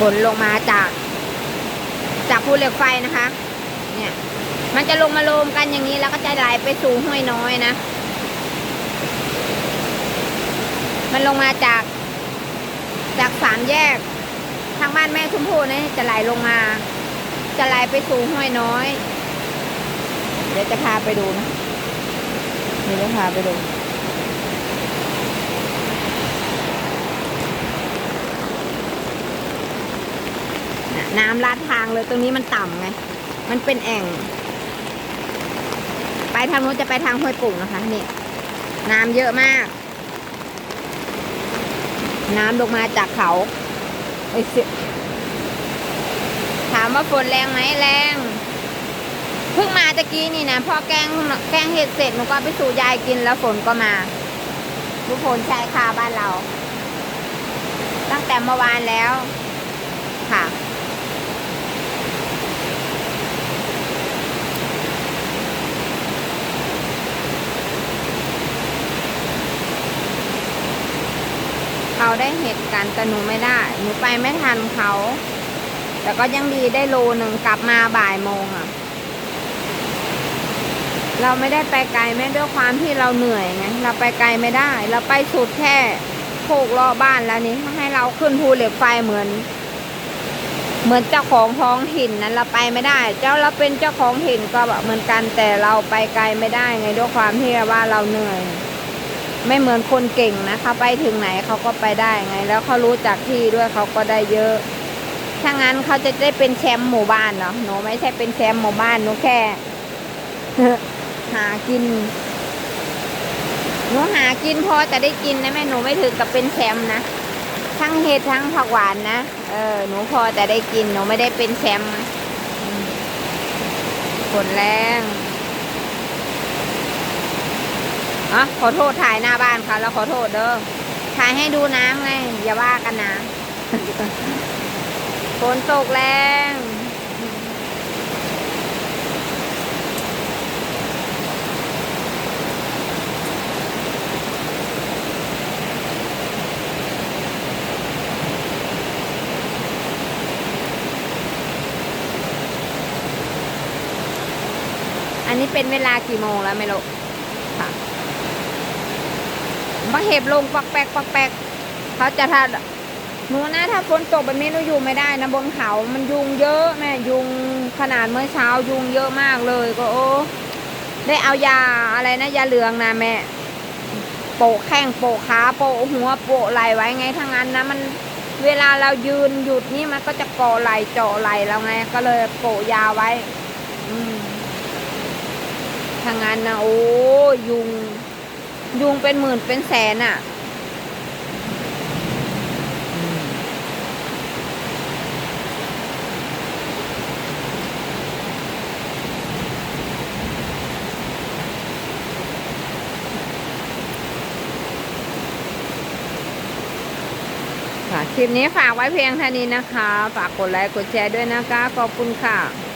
ฝนลงมาจาก จากภูเหล็กไฟนะคะ เนี่ย มันจะลงมาโลมกันอย่างนี้แล้วก็จะไหลไปสู่ห้วยน้อยนะ มันลงมาจาก จากสามแยก ทางบ้านแม่ชมพู่เนี่ยจะไหลลงมา จะไหลไปสู่ห้วยน้อย เดี๋ยวจะพาไปดูนะ เดี๋ยวจะพาไปดู น้ำลาดทางเลยตรงนี้มันต่ำไง มันเป็นแอ่ง ไปทางโน้นจะไปทางห้วยปุ่งนะคะ นี่ น้ำเยอะมาก น้ำลงมาจากเขาไอ้สิถามว่าฝนแรงไหมแรง เพิ่งมาตะกี้นี่นะพ่อแกงแกงเห็ดเสร็จหนูก็ไปสู่ยายกินแล้วฝนก็มาดูฝนชายคาบ้านเรา ตั้งแต่เมื่อวานแล้ว เขาได้เห็ดกันแต่หนูไม่ได้ หนูไปไม่ทันเขา แต่ก็ยังดีได้โลหนึ่งกลับมาบ่ายโมงอะ่ะ เราไม่ได้ไปไกลแม้ด้วยความที่เราเหนื่อยไงเราไปไกลไม่ได้ เราไปสุดแค่โคกรอบบ้านแล้วนี้ให้เราขึ้นภูเหล็กไฟเหมือน เหมือนเจ้าของท้องถิ่นนั้นเราไปไม่ได้ เจ้าเราเป็นเจ้าของถิ่นก็แบบเหมือนกันแต่เราไปไกลไม่ได้ไงด้วยความที่ว่าเราเหนื่อย ไม่เหมือนคนเก่งนะเขาไปถึงไหนเขาก็ไปได้ไง แล้วเขารู้จักที่ด้วยเขาก็ได้เยอะถ้างั้นเขาจะได้เป็นแชมป์หมู่บ้านเหรอหนูไม่ใช่เป็นแชมป์หมู่บ้านหนูแค่ หากินหนูหากินพอจะได้กินนะแม่หนูไม่ถึงกับเป็นแชมป์นะทั้งเห็ดทั้งผักหวานนะเออหนูพอจะได้กินหนูไม่ได้เป็นแชมป์ฝนแรง อะขอโทษถ่ายหน้าบ้านค่ะแล้วขอโทษเด้อถ่ายให้ดูน้ำไง อย่าว่ากันนะฝนตกแรงอันนี้เป็นเวลากี่โมงแล้วไม่รู้ มาเห็บลงปักแปกปักแปกเขาจะทาหนูนะถ้าฝนตกแบบนี้หนูอยู่ไม่ได้นะบนเขา มันยุงเยอะแม่ยุงขนาดเมื่อเช้ายุงเยอะมากเลยก็โอ้ได้เอายาอะไรนะยาเหลืองนะแม่โปะแข้งโปะขาโปะหัวโปะไหลไว้ไงทั้งนั้นนะมันเวลาเรายืนหยุดนี่มันก็จะก่อไหลเจาะไหลเราไง ก็เลยโปะยาไว้อืมทางนั้นนะโอ้ยุง ยุงเป็นหมื่นเป็นแสนอะ่ะ ค่ะ คลิปนี้ฝากไว้เพียงเท่านี้นะคะ ฝากกดไลค์ กดแชร์ด้วยนะคะ ขอบคุณค่ะ